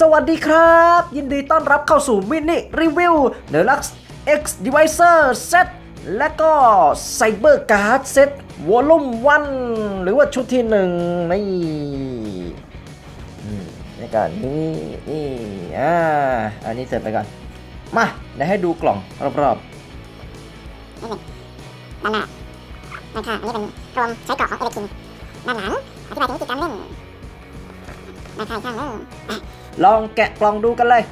สวัสดีครับ ยินดีต้อนรับเข้าสู่มินิรีวิว Deluxe X Divisor Set และก็ Cyber Card Set Volume 1 หรือว่าชุดที่หนึ่งนี่ในการนี้นี่อ่าอันนี้เสร็จไปก่อน มาเดี๋ยวให้ดูกล่องรอบด้านหน้าด้านข้างอันนี้เป็นกลมใช้กราะของเอเล็กคิงด้านหลังอธิบายถึงวิธีการเล่น ด้านข้างอีกข้างหนึงอะๆลองแกะกล่องดูกันเลย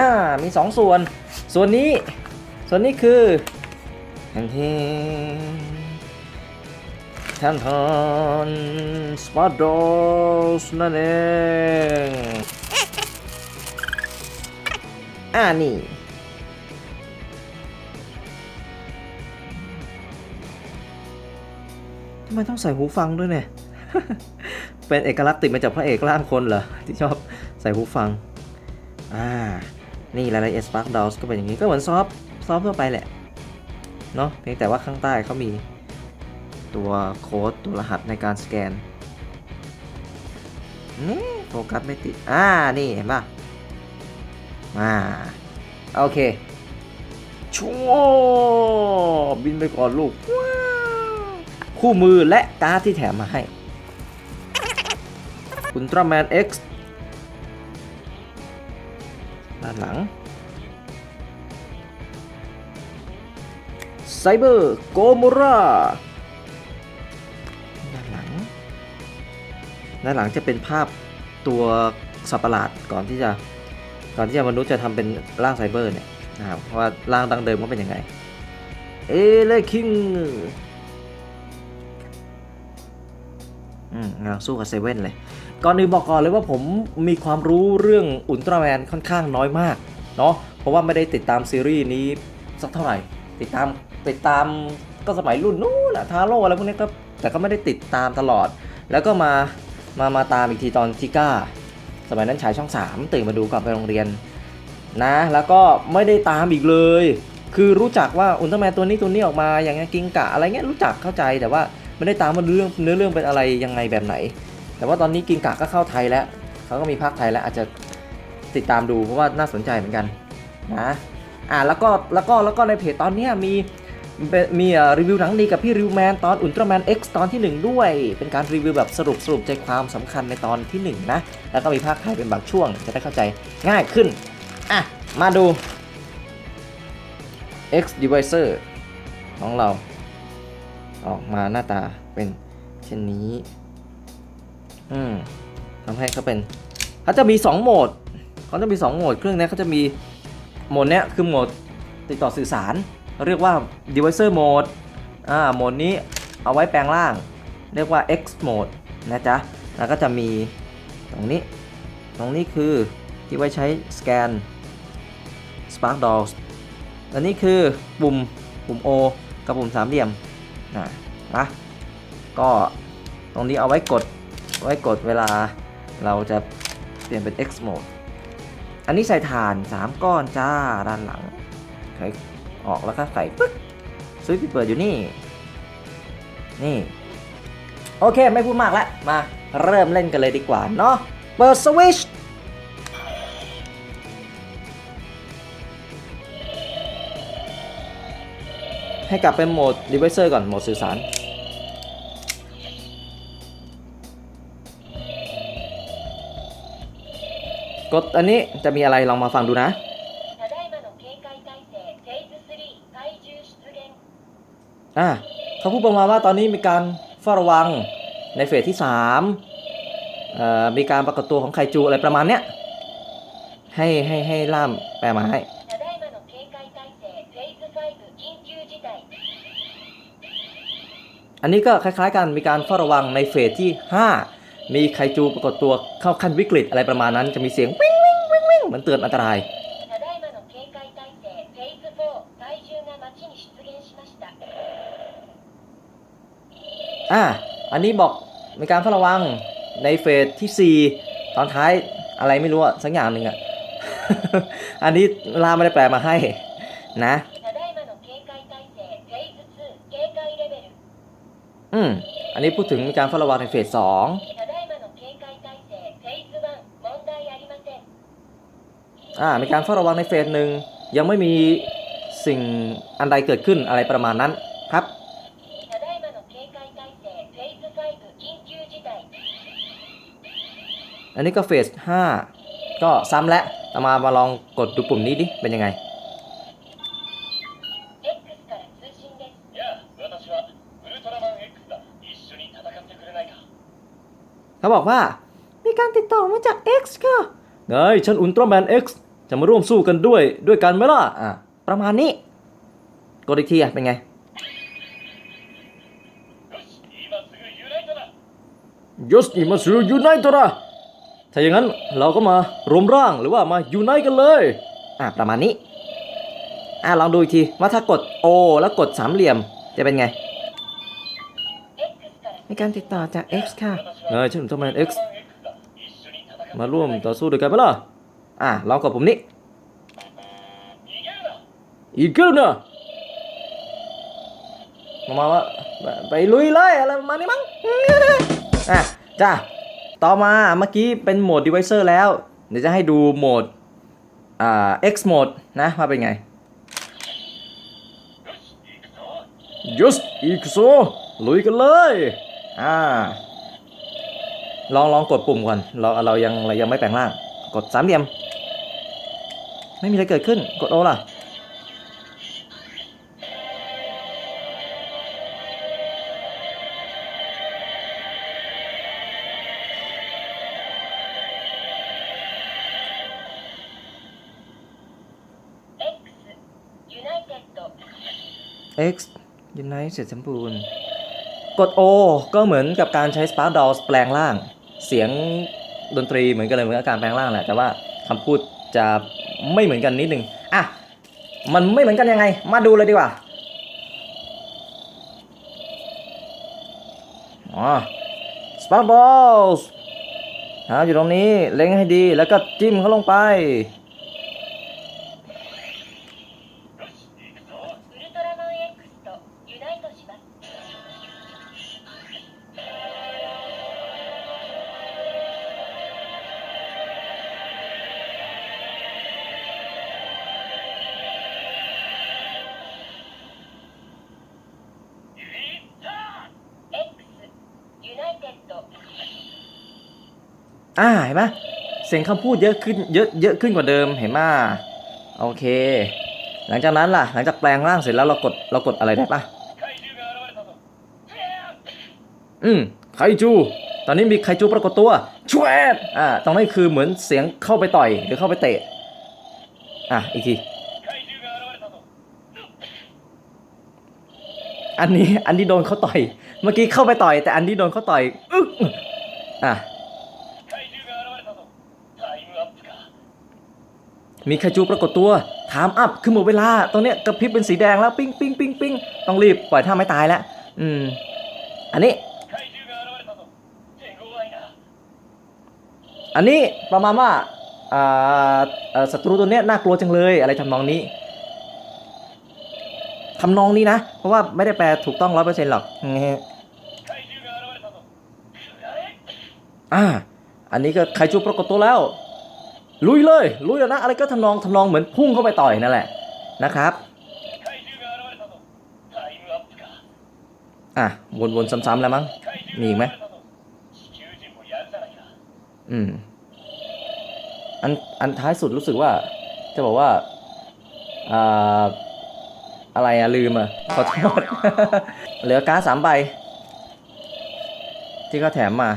อ่า มีสองส่วน ส่วนนี้ ส่วนนี้คือทันทีทันทอนสปาร์ดอสนั่นเอง อ่านี่ทำไมต้องใส่หูฟังด้วยเนี่ย เป็นเอกลักษณ์ติดมาจากพระเอกร่างคนเหรอ ที่ชอบใส่หูฟัง อ่า นี่รายละเอียด Spark d o w s ก็เป็นอย่างนี้ก็เหมือนซอฟซอฟทั่วไปแหละ เนาะเพียงแต่ว่าข้างใต้เขามีตัวโค้ดตัวรหัสในการสแกนนี่โฟกัสไม่ติด อ่า นี่เห็นป่ะ มา โอเคชัวบินไปก่อนลูก คู่มือและการ์ดที่แถมมาให้ อุลตร้าแมน X ด้านหลังไซเบอร์โกม r ราด้านหลัง ด้านหลังจะเป็นภาพตัวสัตว์ประหลาดก่อนที่จะก่อนที่จะมนุษย์จะทำเป็นร่างไซเบอร์เนี่ยนะครับว่าร่างดังเดิมว่าเป็นยังไง เอเลคิงอืมงานสู้กับเซเว่นเลย ก่อนอื่นบอกก่อนเลยว่าผมมีความรู้เรื่องอุลตร้าแมนค่อนข้างน้อยมากเนาะเพราะว่าไม่ได้ติดตามซีรีส์นี้สักเท่าไหร่ ติดตามติดตามก็สมัยรุ่นนู้นอะทาโร่อะไรพวกนี้ก็แต่ก็ไม่ได้ติดตามตลอด แล้วก็มามามาตามอีกทีตอนทิก้าสมัยนั้นฉายช่อง 3 ตื่นมาดูก่อนไปโรงเรียนนะ แล้วก็ไม่ได้ตามอีกเลย คือรู้จักว่าอุลตร้าแมนตัวนี้ตัวนี้ออกมาอย่างเงี้ยกิงกะอะไรเงี้ยรู้จักเข้าใจแต่ว่าไม่ได้ตามว่าเรื่องเนื้อเรื่องเป็นอะไรยังไงแบบไหน แต่ว่าตอนนี้กิงกะก็เข้าไทยแล้วเขาก็มีภาคไทยแล้วอาจจะติดตามดูเพราะว่าน่าสนใจเหมือนกันนะอ่าแล้วก็แล้วก็แล้วก็ในเพจตอนนี้มีมีรีวิวหนังดีกับพี่ริวแมนตอนอุลตร้าแมน X ตอนที่ 1 ด้วย เป็นการรีวิวแบบสรุปสรุปใจความสำคัญในตอนที่ 1 นะ แล้วก็มีภาคไทยเป็นบางช่วงจะได้เข้าใจง่ายขึ้น อะ มาดู X Divisor ของเรา ออกมาหน้าตาเป็นเช่นนี้ อืมทำให้เขาเป็นเขาจะมี 2 โหมดเขาจะมี 2 โหมด เครื่องนี้เขาจะมีโหมดเนี้ยคือโหมดติดต่อสื่อสาร เรียกว่า divisor mode อ่าโหมดนี้เอาไว้แปลงร่าง เรียกว่า X mode นะจ๊ะ แล้วก็จะมีตรงนี้ ตรงนี้คือที่ไว้ใช้สแกน Spark Dolls อันนี้คือปุ่มปุ่ม O กับปุ่มสามเหลี่ยมนะนะก็ตรงนี้เอาไว้กด ไว้กดเวลาเราจะเปลี่ยนเป็น X mode อันนี้ใส่ถ่าน 3 ก้อนจ้าด้านหลังไขออกแล้วก็ใส่ปึ๊กสวิตช์เปิดอยู่นี่ นี่ โอเคไม่พูดมากแล้ว มาเริ่มเล่นกันเลยดีกว่าเนาะเปิดสวิตช์ให้กลับเป็นโหมด Divisor ก่อน โหมดสื่อสาร กดอันนี้จะมีอะไรลองมาฟังดูนะ อ่าเขาพูดประมาณว่าตอนนี้มีการเฝ้าระวังในเฟสที่3มีการปรากฏตัวของไคจูอะไรประมาณเนี้ย ให้ให้ให้ล่ามแปลมาให้อันนี้ก็คล้ายๆกันมีการเฝ้าระวังในเฟสที่ 5 มีไคจูปรากฏตัวเข้าขั้นวิกฤตอะไรประมาณนั้น จะมีเสียงวิ่งวิ่งวิ่งวิ่งมันเตือนอันตราย อ่า อันนี้บอกมีการเฝ้าระวังในเฟสที่ 4 ตอนท้ายอะไรไม่รู้อะสักอย่างหนึ่งอะอันนี้ลาไม่ได้แปลมาให้นะ อืม อันนี้พูดถึงการเฝ้าระวังในเฟสสอง่ามีการเฝ้าระวังในเฟสหนึ่งยังไม่มีสิ่งอันใดเกิดขึ้นอะไรประมาณนั้นครับอันนี้ก็เฟส5ก็ซ้ำแล้วตามามาลองกดดูปุ่มนี้ดิ เป็นยังไง เขาบอกว่า มีการติดต่อมาจาก X ค่ะไยฉันอุลตร้าแมน X จะมาร่วมสู้กันด้วยด้วยกันไหมล่ะอะประมาณนี้กดอีกทีอะเป็นไง ยสอิมาสูยูไนต์ระถ้าอย่างนั้นเราก็มารวมร่างหรือว่ามายูไนต์กันเลย อะประมาณนี้ อะลองดูอีกทีว่าถ้ากดโอแล้วกดสามเหลี่ยมจะเป็นไงในการติดต่อจาก X ค่ะ เออฉันทำไมน X มาร่วมต่อสู้ด้วยกันไหมล่ะ อะลองกดปุ่มนี้อีกแลเนอะมาว่าไปลุยเลยอะไรประมาณนี้มั้งอะจ้าต่อมาเมื่อกี้เป็นโหมด Devicer แล้ว เดี๋ยวจะให้ดูโหมดอ่า X โหมดนะว่าเป็นไงยุสอีกโซลุยกันเลยอ่าลองลองกดปุ่มก่อนเราเรายังเรายังไม่แปลงร่าง กดสามเหลี่ยม ไม่มีอะไรเกิดขึ้น กดโอล่ะ X Unite เสร็จสมบูรณ์ กด O ก็เหมือนกับการใช้ Spark Dolls แปลงร่าง เสียงดนตรีเหมือนกันเลยเหมือนกับการแปลงร่างแหละ แต่ว่าคำพูดจะ ไม่เหมือนกันนิดนึงอะมันไม่เหมือนกันยังไง มาดูเลยดีกว่าอ๋อสปาร์บอลอยู่ตรงนี้เล็งให้ดีแล้วก็จิ้มเขาลงไป เสียงคำพูดเยอะขึ้นเยอะเยอะขึ้นกว่าเดิมเห็นมาโอเค หลังจากนั้นล่ะ หลังจากแปลงร่างเสร็จแล้วเรากดเรากดอะไรได้ปะอืมไคจู ตอนนี้มีไคจูปรากฏตัวชวบอ่าตรงนี้คือเหมือนเสียงเข้าไปต่อยหรือเข้าไปเตะ อะ อีกที อันนี้อันที่โดนเขาต่อย เมื่อกี้เข้าไปต่อย แต่อันที่โดนเขาต่อยอึ๊อะ มีคาจูปรากฏตัว ถามอัพ คือหมดเวลา ตอนเนี้ยกระพริบเป็นสีแดงแล้ว ปิ้งปิ้งปิ้งปิ้งต้องรีบ ปล่อยท่าไม่ตายแล้ว อืม อันนี้ อันนี้ประมาณว่าอ่าศัตรูตัวเนี้ยน่ากลัวจังเลย อะไรทำนองนี้ทำนองนี้นะ เพราะว่าไม่ได้แปลถูกต้องร้อยเปอร์เซ็นต์หรอกอ่า อันนี้ก็ไคจูปรากฏตัวแล้ว ลุยเลยลุยแล้วนะอะไรก็ทำนองทำนองเหมือนพุ่งเข้าไปต่อยนั่นแหละนะครับอะวนๆซ้ำๆแล้วมั้งมีอีกไหมอืมอันอันท้ายสุดรู้สึกว่า จะบอกว่าอ่าอะไรอะลืมอะขอโทษเหลือการ์ดสามใบที่เขาแถมมา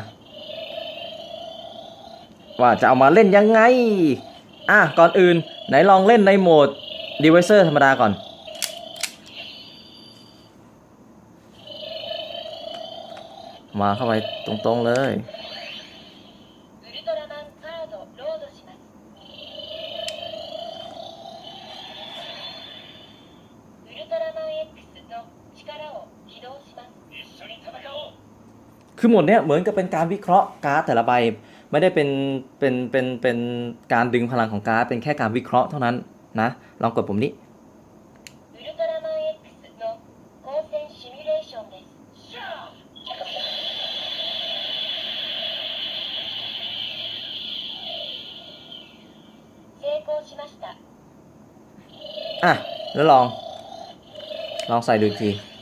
ว่าจะเอามาเล่นยังไง อะ ก่อนอื่น ไหนลองเล่นในโหมด d e v i c e r ธรรมดาก่อน มาเข้าไปตรงๆเลยคือหมดเนี้ยเหมือนกับเป็นการวิเคราะห์การ์ดแต่ละใบ ไม่ได้เป็นเป็นเป็นเป็นการดึงพลังของการ์ดเป็นแค่การวิเคราะห์เท่านั้นนะลองกดปุ่มนี้อะแล้วลอง ลองใส่ดูอีกที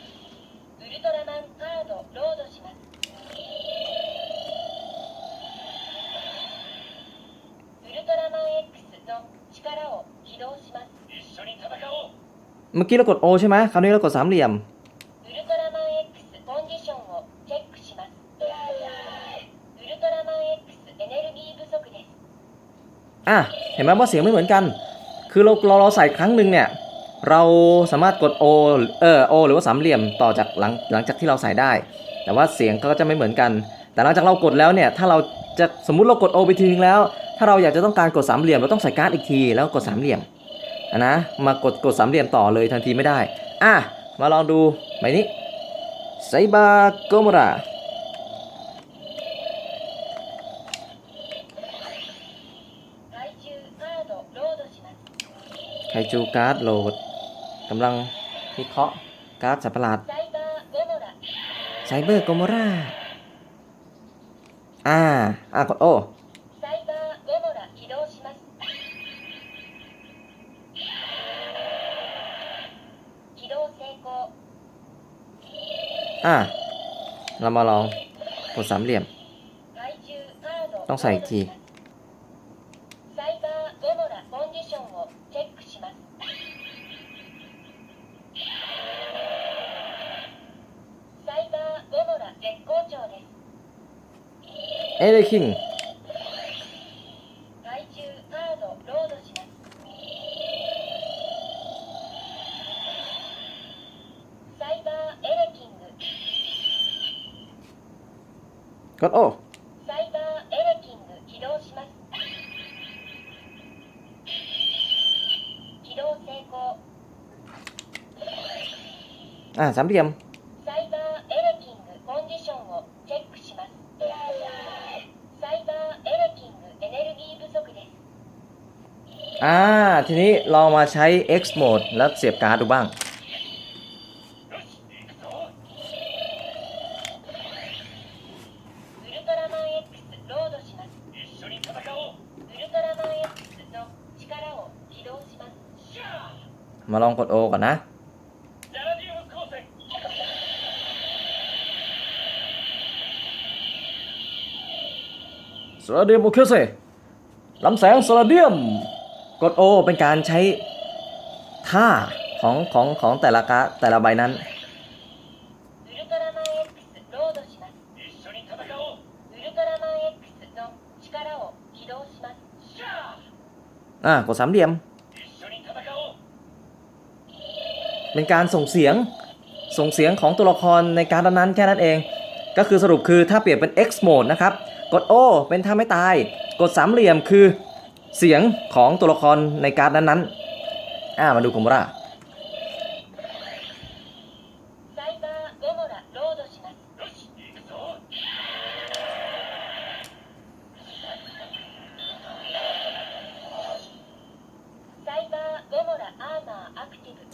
เมื่อกี้เรากด O ใช่ไหมคราวนี้เรากดสามเหลี่ยม อะ เห็นไหมว่าเสียงไม่เหมือนกัน คือเราเราเราใส่ครั้งหนึ่งเนี่ย เราสามารถกด O เออ O หรือว่าสามเหลี่ยมต่อจากหลังหลังจากที่เราใส่ได้ แต่ว่าเสียงก็จะไม่เหมือนกัน แต่หลังจากเรากดแล้วเนี่ย ถ้าเราจะสมมุติเรากด O ไปทีนึงแล้ว ถ้าเราอยากจะต้องการกดสามเหลี่ยมเราต้องใส่การ์ดอีกทีแล้วกดสามเหลี่ยม นะมากดกดสามเหลี่ยมต่อเลยทันทีไม่ได้ อะ มาลองดูใบนี้ไซบาโกมระไคจูการ์ดโหลดกำลังวิเคราะห์การ์ดสัตว์ประหลาดไซเบอร์โกมราอ่า อ่ากดโอ้ อะเรามาลองกดสามเหลี่ยม ต้องใส่อีกทีเอเลคิง กดโอ サイバーエレキング起動します起動成功 อ่ะสามเหลี่ยม サイバーエレキングコンディションをチェックしますサイバーエレキングエネルギー不足です อ่า ทีนี้ลองมาใช้ X mode แล้วเสียบการ์ดดูบ้าง ลาเดียมโอเคเซลำแสงโซลาเดียม กดโอเป็นการใช้ท่าของของของแต่ละกะแต่ละใบนั้นอ่ากดสามเหลี่ยม เป็นการส่งเสียงส่งเสียงของตัวละครในการดนั้นแค่นั้นเอง ก็คือสรุปคือถ้าเปลี่ยนเป็น X mode นะครับ กดโอเป็นท่าไม่ตาย กดสามเหลี่ยมคือเสียงของตัวละครในการ์ดนั้นๆอามาดูกุมระ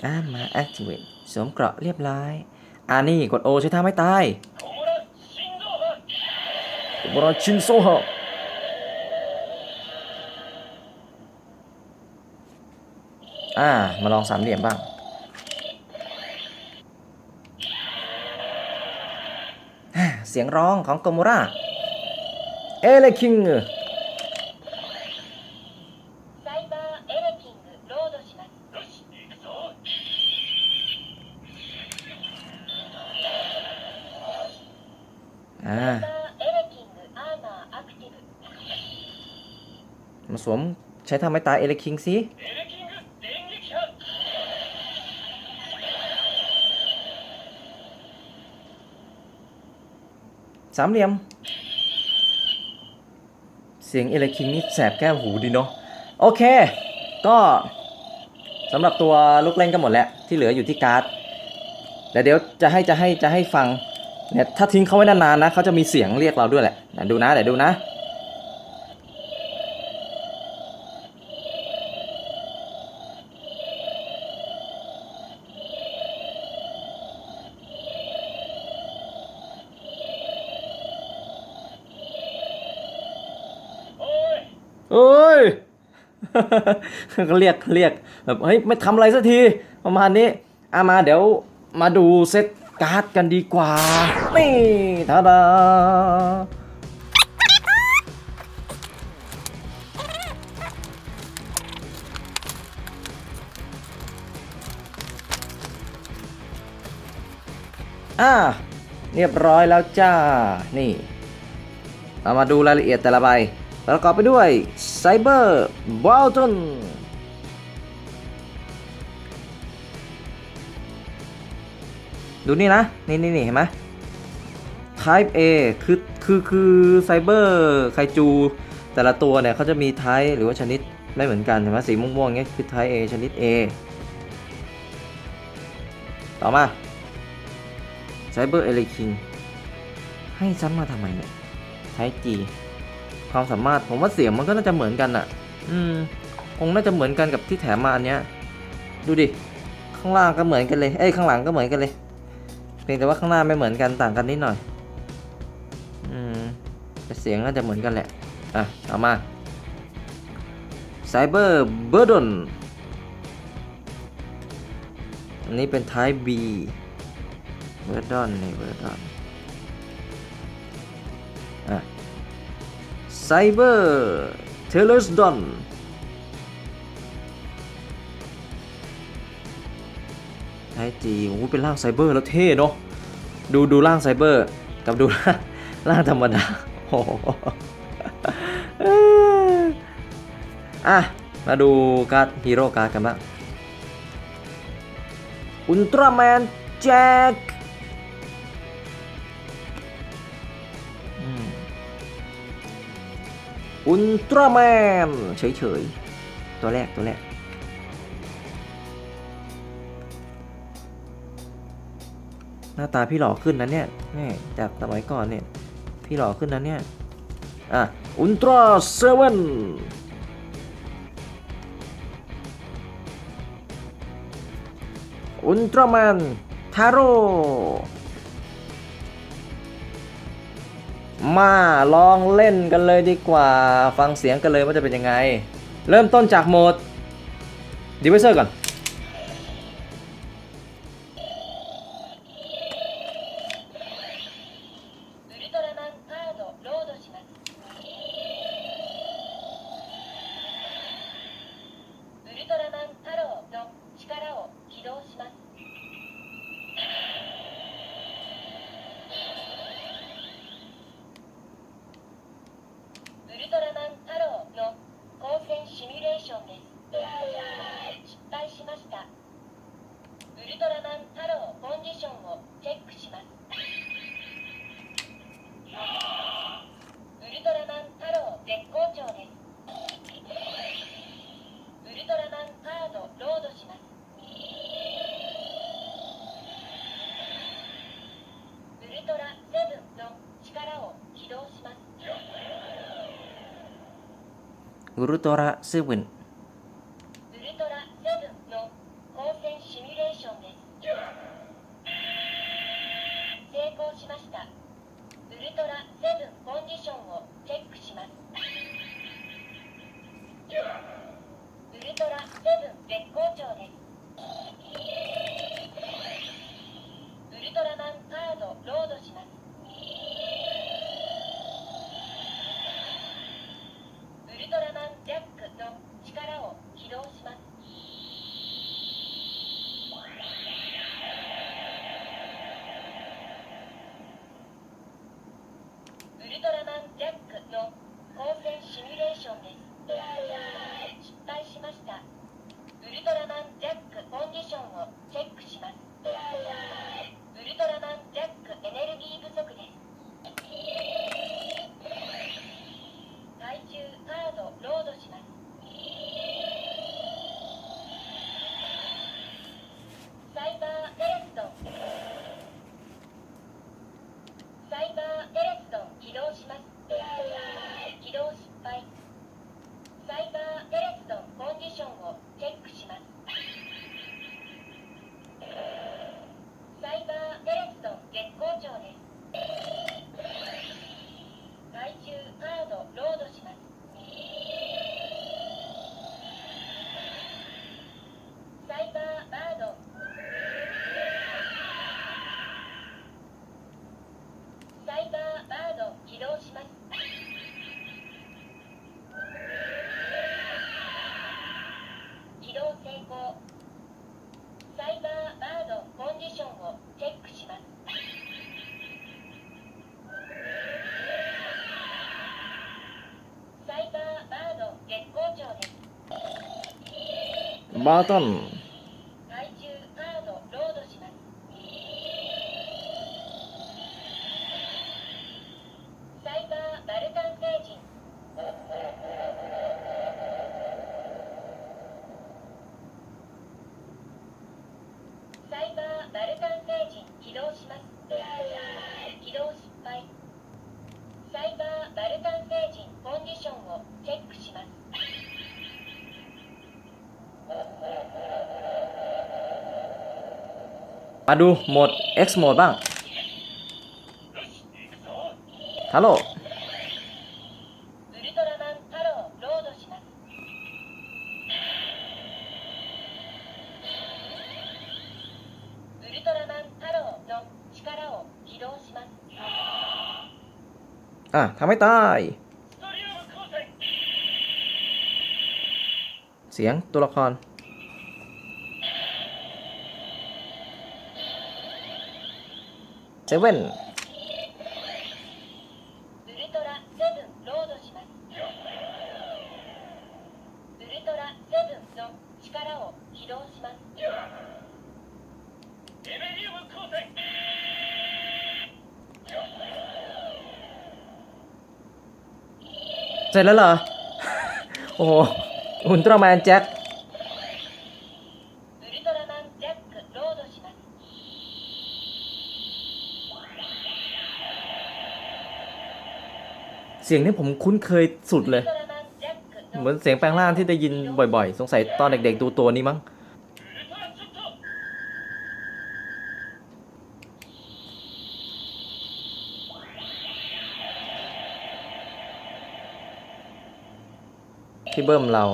อ่ามาแอคทีฟสวมเกราะเรียบร้อย อ่านี่กดโอใช้ท่าไม่ตาย กุมราชินโซฮะอ่า มาลองสามเหลี่ยมบ้างเสียงร้องของโกุมราเอเลคิง ใช้ทำให้ตายเอเลคิงสิสามเหลี่ยม เสียงเอเลคิงนี่แสบแก้วหูดีเนาะโอเค ก็สำหรับตัวลูกเล่นก็หมดแล้ว ที่เหลืออยู่ที่การ์ดแต่เดี๋ยวจะให้จะให้จะให้ฟังเนี่ยถ้าทิ้งเขาไว้นานๆนะเขาจะมีเสียงเรียกเราด้วยแหละดูนะเดี๋ยวดูนะ ก็เรียกเรียกแบบเฮ้ยไม่ทำอะไรสักทีประมาณนี้อามาเดี๋ยวมาดูเซตการ์ดกันดีกว่านี่ทาดาอ่าเรียบร้อยแล้วจ้า นี่ เรามาดูรายละเอียดแต่ละใบ ประกอบไปด้วย ไซเบอร์บอลตันดูนี่นะ นี่นี่นเห็นไหม Type A คือคือคือไซเบอร์ไคจู แต่ละตัวเนี่ยเขาจะมี Type หรือว่าชนิดไม่เหมือนกันเห็นไหมสีม่วงๆเงี้ยคือ Type A ชนิด A ต่อมาไซเบอร์เอเลคิงให้ซ้ำมาทำไมเนี่ย Type G ความสามารถผมว่าเสียงมันก็น่าจะเหมือนกันอะ่ะ อืมคงน่าจะเหมือนกันกับที่แถมมาอันเนี้ย ดูดิ ข้างล่างก็เหมือนกันเลย เอ้ยข้างหลังก็เหมือนกันเลย เพียงแต่ว่าข้างหน้าไม่เหมือนกันต่างกันนิดหน่อย อืมแต่เสียงน่าจะเหมือนกันแหละ อะ เอามา Cyber Burden อันนี้เป็น Type B Burden นี่ Burden อ่ ไซเบอร์เทเลสดอนไทจีโอ้เป็นร่างไซเบอร์แล้วเท่เนาะดูดูร่างไซเบอร์ กับดูร่างธรรมดาโอ้โหเอ้ออะมาดูการ์ดฮีโร่การ์ดกันบ้างอุลตร้าแมนแจ็ค อุลตร้าแมนเฉยๆ ตัวแรกตัวแรก หน้าตาพี่หล่อขึ้นนะเนี่ยนี่จากสมัยก่อนเนี่ย พี่หล่อขึ้นนะเนี่ย อะ อุลตร้าเซเว่นอุลตร้าแมนทาโร่ มาลองเล่นกันเลยดีกว่า ฟังเสียงกันเลยว่าจะเป็นยังไง เริ่มต้นจากโหมดดิวิเซอร์ก่อน ウルトラセブンの光線シミュレーションです。成功しました。ウルトラセブンコンディションを。 บอลตัน มาดูโหมด X โหมดบ้างฮัลโหลอะทำให้ตาย เสียงตัวละคร เซเว่นเสร็จแล้วเหรอ โอ้โหอุลตร้าแมนแจ็ค เสียงนี้ผมคุ้นเคยสุดเลย เหมือนเสียงแปลงร่างที่ได้ยินบ่อยๆ สงสัยตอนเด็กๆดูตัวนี้มั้ง ที่เบิ่มเรา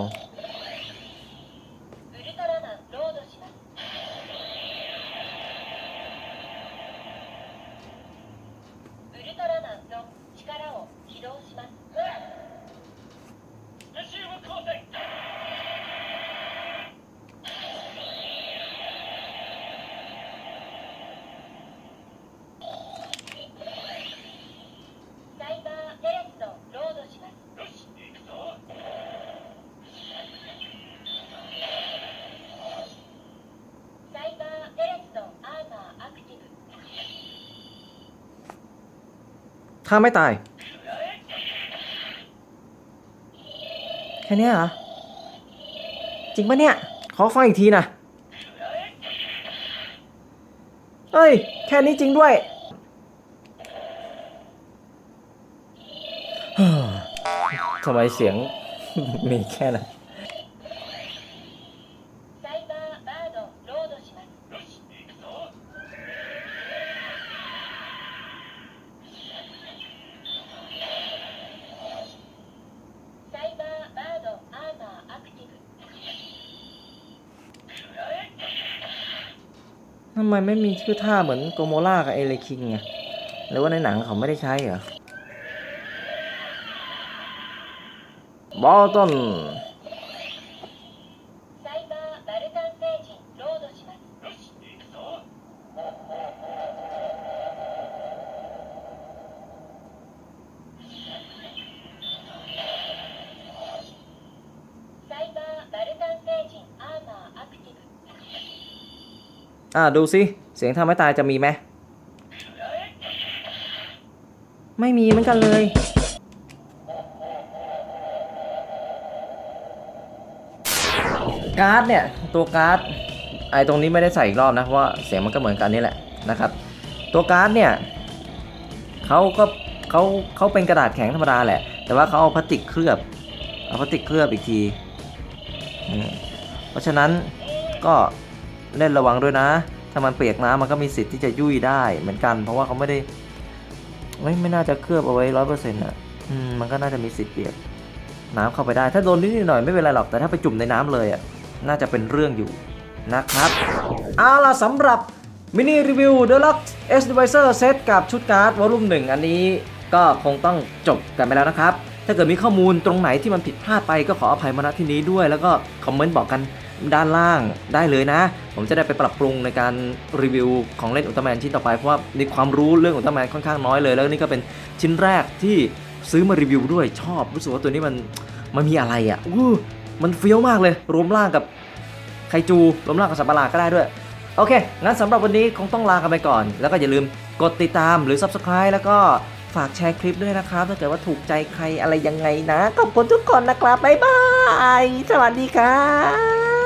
ถ้าไม่ตาย แค่นี้เหรอ จริงปะเนี่ย ขอฟังอีกทีนะเอ้ย แค่นี้จริงด้วย ทำไมเสียง มีแค่นั้น ไมไม่มีชื่อท่าเหมือนโกโมล่ากับเอเลคิงไงหรือว่าในหนังเขาไม่ได้ใช้เหรอบอลตัน อ่าดูสิเสียงทำให้ตายจะมีไหมไม่มีเหมือนกันเลย การ์ดเนี่ย ตัวการ์ดไอตรงนี้ไม่ได้ใส่อีกรอบนะเพราะว่าเสียงมันก็เหมือนกันนี่แหละนะครับ ตัวการ์ดเนี่ยเขาก็เขาเขาเป็นกระดาษแข็งธรรมดาแหละ แต่ว่าเขาเอาพลาสติกเคลือบเอาพลาสติกเคลือบอีกที เพราะฉะนั้นก็ เล่นระวังด้วยนะ ถ้ามันเปียกน้ำมันก็มีสิทธิ์ที่จะยุ่ยได้เหมือนกัน เพราะว่าเขาไม่ได้ ไม่ไม่น่าจะเคลือบเอาไว้ร้อยเปอร์เซ็นต์อะมันก็น่าจะมีสิทธิ์เปียกน้ำเข้าไปได้ ถ้าโดนนิดหน่อยไม่เป็นไรหรอก แต่ถ้าไปจุ่มในน้ำเลยอะ น่าจะเป็นเรื่องอยู่นะครับ เอาล่ะสำหรับมินิรีวิว Deluxe S Divisor Set กับชุดการ์ดวอลุ่มหนึ่งอันนี้ก็คงต้องจบกันไปแล้วนะครับ ถ้าเกิดมีข้อมูลตรงไหนที่มันผิดพลาดไปก็ขออภัยมาณที่นี้ด้วย แล้วก็คอมเมนต์บอกกัน ด้านล่างได้เลยนะ ผมจะได้ไปปรับปรุงในการรีวิวของเล่นอุลตร้าแมนชิ้นต่อไป เพราะว่ามีความรู้เรื่องอุลตร้าแมนค่อนข้างน้อยเลย แล้วนี่ก็เป็นชิ้นแรกที่ซื้อมารีวิวด้วยชอบรู้สึกว่าตัวนี้มันมันมีอะไรอะอู้มันเฟี้ยวมากเลย รวมร่างกับไคจูล้มล่างกับสัตว์ประหลาดก็ได้ด้วย โอเค งั้นสำหรับวันนี้คงต้องลากันไปก่อน แล้วก็อย่าลืมกดติดตามหรือ Subscribe แล้วก็ฝากแชร์คลิปด้วยนะครับ ถ้าเกิดว่าถูกใจใครอะไรยังไงนะ ขอบคุณทุกคนนะครับ บ๊ายบาย สวัสดีครับ